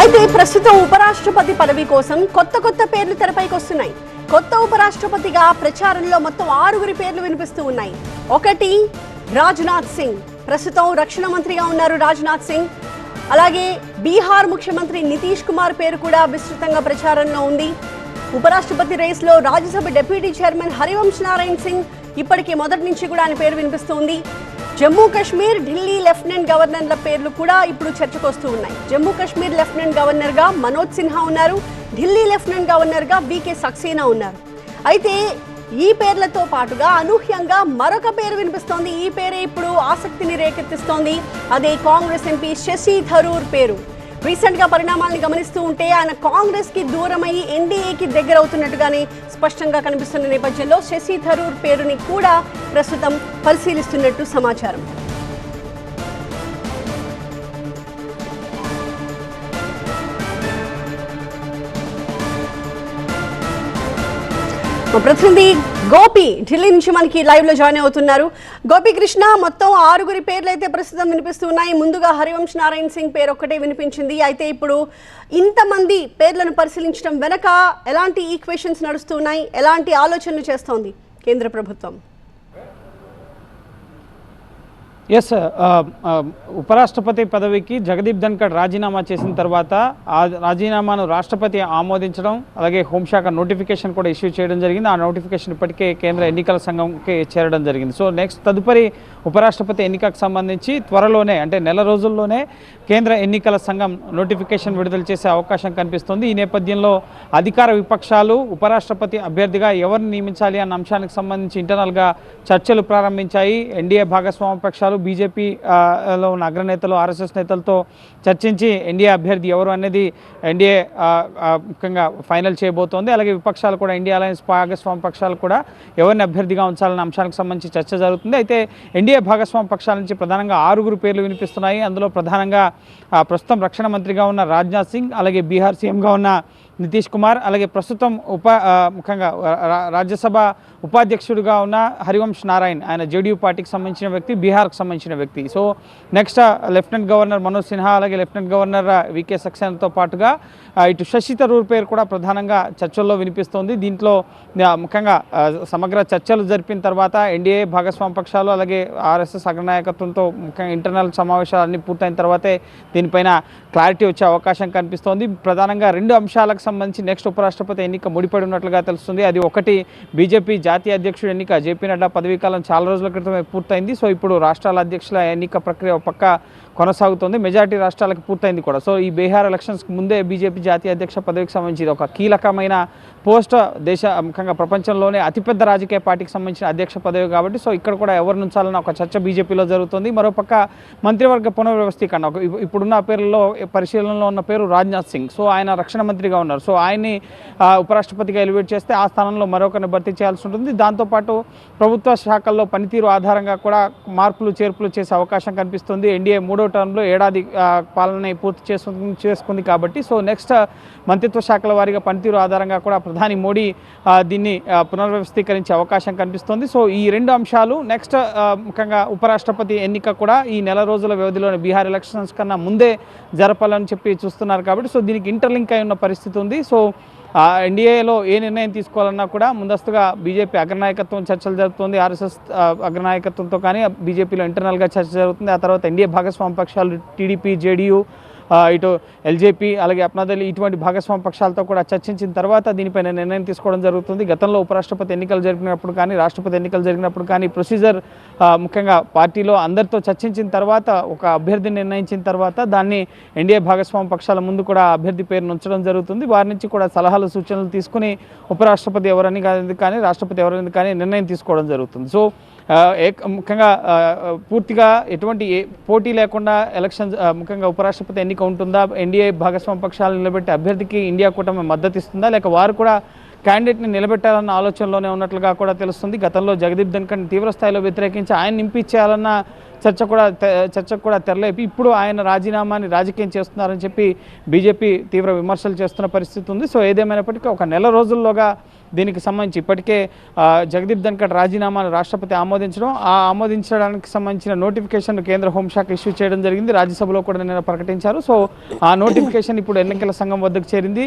అయితే ప్రస్తుతం ఉపరాష్ట్రపతి పదవి కోసం కొత్త కొత్త పేర్లు తెరపైకి వస్తున్నాయి. కొత్త ఉపరాష్ట్రపతిగా ప్రచారంలో మొత్తం ఆరుగురి పేర్లు వినిపిస్తూ ఉన్నాయి. ఒకటి రాజ్నాథ్ సింగ్. ప్రస్తుతం రక్షణ మంత్రిగా ఉన్నారు రాజ్నాథ్ సింగ్. అలాగే బీహార్ ముఖ్యమంత్రి నితీష్ కుమార్ పేరు కూడా విస్తృతంగా ప్రచారంలో ఉంది. ఉపరాష్ట్రపతి రేస్లో రాజ్యసభ డిప్యూటీ చైర్మన్ హరివంశ్ నారాయణ్ సింగ్ ఇప్పటికే మొదటి నుంచి కూడా ఆయన పేరు వినిపిస్తోంది జమ్మూ కాశ్మీర్ ఢిల్లీ లెఫ్టినెంట్ గవర్నర్ల పేర్లు కూడా ఇప్పుడు చర్చకు వస్తూ ఉన్నాయి. జమ్మూ కాశ్మీర్ లెఫ్టినెంట్ గవర్నర్గా మనోజ్ సిన్హా ఉన్నారు. ఢిల్లీ లెఫ్టినెంట్ గవర్నర్గా వికే సక్సేనా ఉన్నారు. అయితే ఈ పేర్లతో పాటుగా అనూహ్యంగా మరొక పేరు వినిపిస్తోంది. ఈ పేరే ఇప్పుడు ఆసక్తిని రేకెత్తిస్తోంది. అదే కాంగ్రెస్ ఎంపీ శశి థరూర్ పేరు. రీసెంట్గా పరిణామాలను గమనిస్తూ ఉంటే ఆయన కాంగ్రెస్కి దూరమై ఎన్డీఏకి దగ్గర అవుతున్నట్టుగానే స్పష్టంగా కనిపిస్తున్న నేపథ్యంలో శశి థరూర్ పేరుని కూడా ప్రస్తుతం పరిశీలిస్తున్నట్టు సమాచారం. మా ప్రతినిధి గోపి ఢిల్లీ నుంచి మనకి లైవ్లో జాయిన్ అవుతున్నారు. గోపి కృష్ణ మొత్తం ఆరుగురి పేర్లు అయితే ప్రస్తుతం వినిపిస్తున్నాయి. ముందుగా హరివంశ్ నారాయణ్ సింగ్ పేరు ఒక్కటే వినిపించింది. అయితే ఇప్పుడు ఇంతమంది పేర్లను పరిశీలించడం వెనక ఎలాంటి ఈక్వేషన్స్ నడుస్తున్నాయి? ఎలాంటి ఆలోచనలు చేస్తోంది కేంద్ర ప్రభుత్వం? ఎస్ uh, uh, ఉపరాష్ట్రపతి పదవికి జగదీప్ ధన్కడ్ రాజీనామా చేసిన తర్వాత ఆ రాజీనామాను రాష్ట్రపతి ఆమోదించడం అలాగే హోంశాఖ నోటిఫికేషన్ కూడా ఇష్యూ చేయడం జరిగింది. ఆ నోటిఫికేషన్ ఇప్పటికే కేంద్ర ఎన్నికల సంఘంకి చేరడం జరిగింది. సో నెక్స్ట్ తదుపరి ఉపరాష్ట్రపతి ఎన్నికకు సంబంధించి త్వరలోనే అంటే నెల రోజుల్లోనే కేంద్ర ఎన్నికల సంఘం నోటిఫికేషన్ విడుదల చేసే అవకాశం కనిపిస్తుంది. ఈ నేపథ్యంలో అధికార విపక్షాలు ఉపరాష్ట్రపతి అభ్యర్థిగా ఎవరిని నియమించాలి అన్న అంశానికి సంబంధించి ఇంటర్నల్గా చర్చలు ప్రారంభించాయి. ఎన్డీఏ భాగస్వామ్య పక్షాలు బీజేపీ లో ఉన్న అగ్రనేతలు ఆర్ఎస్ఎస్ నేతలతో చర్చించి ఎన్డీఏ అభ్యర్థి ఎవరు అనేది ఎన్డీఏ ముఖ్యంగా ఫైనల్ చేయబోతోంది. అలాగే విపక్షాలు కూడా ఇండియా అలయన్స్ భాగస్వామ్య పక్షాలు కూడా ఎవరిని అభ్యర్థిగా ఉంచాలన్న అంశానికి సంబంధించి చర్చ జరుగుతుంది. అయితే ఎన్డీఏ భాగస్వామ్య పక్షాల నుంచి ప్రధానంగా ఆరుగురు పేర్లు వినిపిస్తున్నాయి. అందులో ప్రధానంగా ప్రస్తుతం రక్షణ మంత్రిగా ఉన్న రాజ్నాథ్ సింగ్ అలాగే బీహార్ సీఎంగా ఉన్న నితీష్ కుమార్ అలాగే ప్రస్తుతం ఉప ముఖ్యంగా రా- రాజ్యసభ ఉపాధ్యక్షుడిగా ఉన్న హరివంశ్ నారాయణ్ ఆయన జేడీయూ పార్టీకి సంబంధించిన వ్యక్తి బీహార్కి సంబంధించిన వ్యక్తి. So next lieutenant governor Manoj Sinha అలాగే లెఫ్టినెంట్ గవర్నర్ వికే సక్సేనాతో పాటుగా ఇటు శశి తరూర్ పేరు కూడా ప్రధానంగా చర్చల్లో వినిపిస్తోంది. దీంట్లో ముఖ్యంగా సమగ్ర చర్చలు జరిపిన తర్వాత ఎన్డీఏ భాగస్వామ పక్షాలు అలాగే ఆర్ఎస్ఎస్ అగ్రనాయకత్వంతో ముఖ్యంగా ఇంటర్నల్ సమావేశాలు అన్ని పూర్తయిన తర్వాతే దీనిపైన క్లారిటీ వచ్చే అవకాశం కనిపిస్తోంది. ప్రధానంగా రెండు అంశాలకు సంబంధించి నెక్స్ట్ ఉపరాష్ట్రపతి ఎన్నిక ముడిపడి ఉన్నట్లుగా తెలుస్తుంది. అది ఒకటి బీజేపీ జాతీయ అధ్యక్షుడు ఎన్నిక జేపీ నడ్డా పదవీకాలం చాలా రోజుల క్రితమే పూర్తయింది. సో ఇప్పుడు రాష్ట్రాల అధ్యక్షుల ఎన్నిక ప్రక్రియ పక్క కొనసాగుతుంది. మెజార్టీ రాష్ట్రాలకు పూర్తయింది కూడా. సో ఈ బీహార్ ఎలక్షన్స్కి ముందే బీజేపీ జాతీయ అధ్యక్ష పదవికి సంబంధించి ఇది ఒక కీలకమైన పోస్ట్ దేశ ముఖ్యంగా ప్రపంచంలోనే అతిపెద్ద రాజకీయ పార్టీకి సంబంధించిన అధ్యక్ష పదవి కాబట్టి సో ఇక్కడ కూడా ఎవరు నుంచాలన్న ఒక చర్చ బీజేపీలో జరుగుతుంది. మరోపక్క మంత్రివర్గ పునర్వ్యవస్థీకరణ ఒక ఇప్పుడున్న పేర్లలో పరిశీలనలో ఉన్న పేరు రాజ్నాథ్ సింగ్. సో ఆయన రక్షణ మంత్రిగా ఉన్నారు. సో ఆయన్ని ఉపరాష్ట్రపతిగా ఎలివేట్ చేస్తే ఆ స్థానంలో మరొకరిని భర్తీ చేయాల్సి ఉంటుంది. దాంతోపాటు ప్రభుత్వ శాఖల్లో పనితీరు ఆధారంగా కూడా మార్పులు చేర్పులు చేసే అవకాశం కనిపిస్తుంది. ఎన్డీఏ మూడో టర్మ్లో ఏడాది పాలన పూర్తి చేసుకుంది చేసుకుంది కాబట్టి సో నెక్స్ట్ మంత్రిత్వ శాఖల వారిగా పనితీరు ఆధారంగా కూడా ప్రధాని మోడీ దీన్ని పునర్వ్యవస్థీకరించే అవకాశం కనిపిస్తోంది. సో ఈ రెండు అంశాలు నెక్స్ట్ ముఖ్యంగా ఉపరాష్ట్రపతి ఎన్నిక కూడా ఈ నెల రోజుల వ్యవధిలోనే బీహార్ ఎలక్షన్స్ కన్నా ముందే జరపాలని చెప్పి చూస్తున్నారు కాబట్టి సో దీనికి ఇంటర్లింక్ అయి ఉన్న పరిస్థితి ఉంది. సో ఎన్డీఏలో ఏ నిర్ణయం తీసుకోవాలన్నా కూడా ముందస్తుగా బీజేపీ అగ్రనాయకత్వం చర్చలు జరుగుతుంది ఆర్ఎస్ఎస్ అగ్రనాయకత్వంతో కానీ బీజేపీలో ఇంటర్నల్గా చర్చ జరుగుతుంది. ఆ తర్వాత ఎన్డీఏ భాగస్వామి పక్షాలు టీడీపీ జేడీయూ ఇటు ఎల్జేపీ అలాగే అప్నాదళి ఇటువంటి భాగస్వామ్య పక్షాలతో కూడా చర్చించిన తర్వాత దీనిపైన నిర్ణయం తీసుకోవడం జరుగుతుంది. గతంలో ఉపరాష్ట్రపతి ఎన్నికలు జరిగినప్పుడు కానీ రాష్ట్రపతి ఎన్నికలు జరిగినప్పుడు కానీ ప్రొసీజర్ ముఖ్యంగా పార్టీలో అందరితో చర్చించిన తర్వాత ఒక అభ్యర్థిని నిర్ణయించిన తర్వాత దాన్ని ఎన్డీఏ భాగస్వామ్య పక్షాల ముందు కూడా అభ్యర్థి పేరును ఉంచడం జరుగుతుంది. వారి నుంచి కూడా సలహాలు సూచనలు తీసుకుని ఉపరాష్ట్రపతి ఎవరని కానీ రాష్ట్రపతి ఎవరని కానీ నిర్ణయం తీసుకోవడం జరుగుతుంది. సో ముఖ్యంగా పూర్తిగా ఎటువంటి పోటీ లేకుండా ఎలక్షన్ ముఖ్యంగా ఉపరాష్ట్రపతి ఎన్నిక ఉంటుందా? ఎన్డీఏ భాగస్వామ్య పక్షాలు నిలబెట్టే అభ్యర్థికి ఇండియా కూటమి మద్దతు ఇస్తుందా? లేక వారు కూడా క్యాండిడేట్ని నిలబెట్టాలన్న ఆలోచనలోనే ఉన్నట్లుగా కూడా తెలుస్తుంది. గతంలో జగదీప్ ధన్కర్ని తీవ్ర స్థాయిలో వ్యతిరేకించి ఆయన నింపించేయాలన్న చర్చ కూడా చర్చకు కూడా తెరలేపి ఇప్పుడు ఆయన రాజీనామాని రాజకీయం చేస్తున్నారని చెప్పి బీజేపీ తీవ్ర విమర్శలు చేస్తున్న పరిస్థితి ఉంది. సో ఏదేమైనప్పటికీ ఒక నెల రోజుల్లోగా దీనికి సంబంధించి ఇప్పటికే జగదీప్ ధన్కర్ రాజీనామాను రాష్ట్రపతి ఆమోదించడం ఆ ఆమోదించడానికి సంబంధించిన నోటిఫికేషన్ కేంద్ర హోంశాఖ ఇష్యూ చేయడం జరిగింది. రాజ్యసభలో కూడా నిన్న ప్రకటించారు. సో ఆ నోటిఫికేషన్ ఇప్పుడు ఎన్నికల సంఘం వద్దకు చేరింది.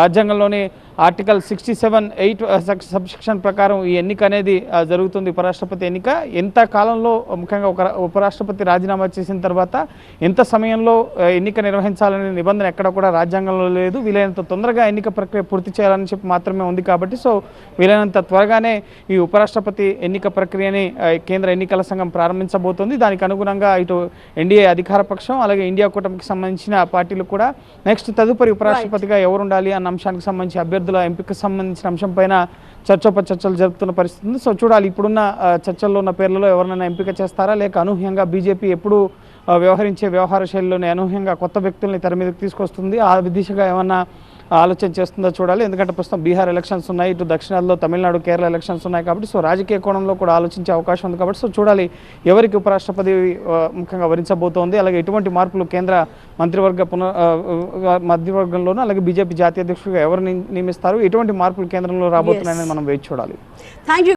రాజ్యాంగంలోని article sixty seven eight subsection ప్రకారం ఈ ఎన్నిక అనేది జరుగుతుంది ఉపరాష్ట్రపతి ఎన్నిక. ఎంత కాలంలో ముఖ్యంగా ఒక ఉపరాష్ట్రపతి రాజీనామా చేసిన తర్వాత ఎంత సమయంలో ఎన్నిక నిర్వహించాలనే నిబంధన ఎక్కడ కూడా రాజ్యాంగంలో లేదు. వీలైనంత తొందరగా ఎన్నిక ప్రక్రియ పూర్తి చేయాలని చెప్పి మాత్రమే ఉంది కాబట్టి సో వీలైనంత త్వరగానే ఈ ఉపరాష్ట్రపతి ఎన్నిక ప్రక్రియని కేంద్ర ఎన్నికల సంఘం ప్రారంభించబోతోంది. దానికి అనుగుణంగా ఇటు ఎన్డీఏ అధికార పక్షం అలాగే ఇండియా కూటమికి సంబంధించిన పార్టీలు కూడా నెక్స్ట్ తదుపరి ఉపరాష్ట్రపతిగా ఎవరు ఉండాలి అన్న అంశానికి సంబంధించి అభ్యర్థుల ఎంపికకు సంబంధించిన అంశం పైన చర్చోపచర్చలు జరుపుతున్న పరిస్థితి ఉంది. సో చూడాలి ఇప్పుడున్న చర్చల్లో ఉన్న పేర్లలో ఎవరినైనా ఎంపిక చేస్తారా? లేక అనూహ్యంగా బీజేపీ ఎప్పుడు వ్యవహరించే వ్యవహార శైలిలోనే అనూహ్యంగా కొత్త వ్యక్తుల్ని తెర మీదకి తీసుకొస్తుంది. ఆ దిశగా ఏమన్నా ఆలోచన చేస్తుందో చూడాలి. ఎందుకంటే ప్రస్తుతం బీహార్ ఎలక్షన్స్ ఉన్నాయి ఇటు దక్షిణాదిలో తమిళనాడు కేరళ ఎలక్షన్స్ ఉన్నాయి కాబట్టి సో రాజకీయ కోణంలో కూడా ఆలోచించే అవకాశం ఉంది కాబట్టి సో చూడాలి. ఎవరికి ఉపరాష్ట్రపతి ముఖ్యంగా వరించబోతోంది అలాగే ఎటువంటి మార్పులు కేంద్ర మంత్రివర్గ పునః మధ్యవర్గంలోనూ అలాగే బీజేపీ జాతీయ అధ్యక్షుడిగా ఎవరు నియమిస్తారు? ఎటువంటి మార్పులు కేంద్రంలో రాబోతున్నాయని మనం వేచి చూడాలి. Thank you